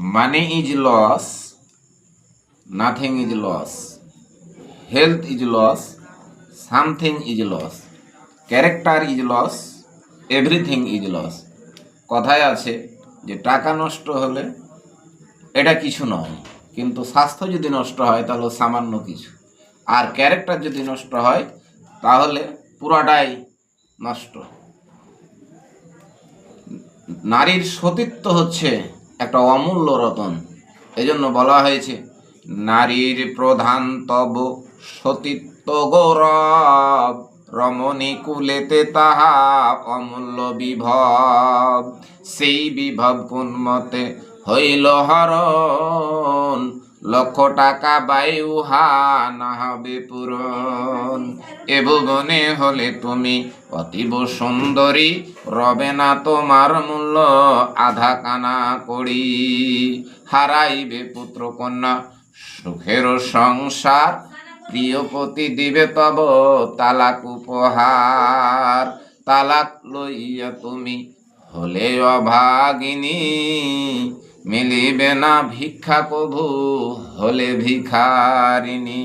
Money is loss nothing is loss health is loss something is loss character is loss everything is loss কথায় আছে যে টাকা নষ্ট হলে এটা কিছু নয়, কিন্তু স্বাস্থ্য যদি নষ্ট হয় তাহলে সামান্য কিছু। আর ক্যারেক্টার যদি নষ্ট হয় তাহলে পুরাটাই নষ্ট। নারীর সতীত্ব হচ্ছে একটা অমূল্য রতন। এই জন্য বলা হয়েছে, নারীর প্রধান তব সতীত্ব গৌরব, রমণী কুলেতে তাহা অমূল্য বিভব। সেই বিভব কোন মতে হইল হরণ? লক্ষ টাকা বায়ু হা না হবে পূরণ এ ভুবনে হলে তুমি অতীব সুন্দরী, রবে না তোমার মূল্য আধা কানা করি। হারাইবে পুত্র কন্যা, সুখের সংসার প্রিয়পতি দিবে তব তালাক উপহার। তালাক লইয়া তুমি হলে অভাগিনী মিলিবে না ভিক্ষা কভু হলে ভিখারিনী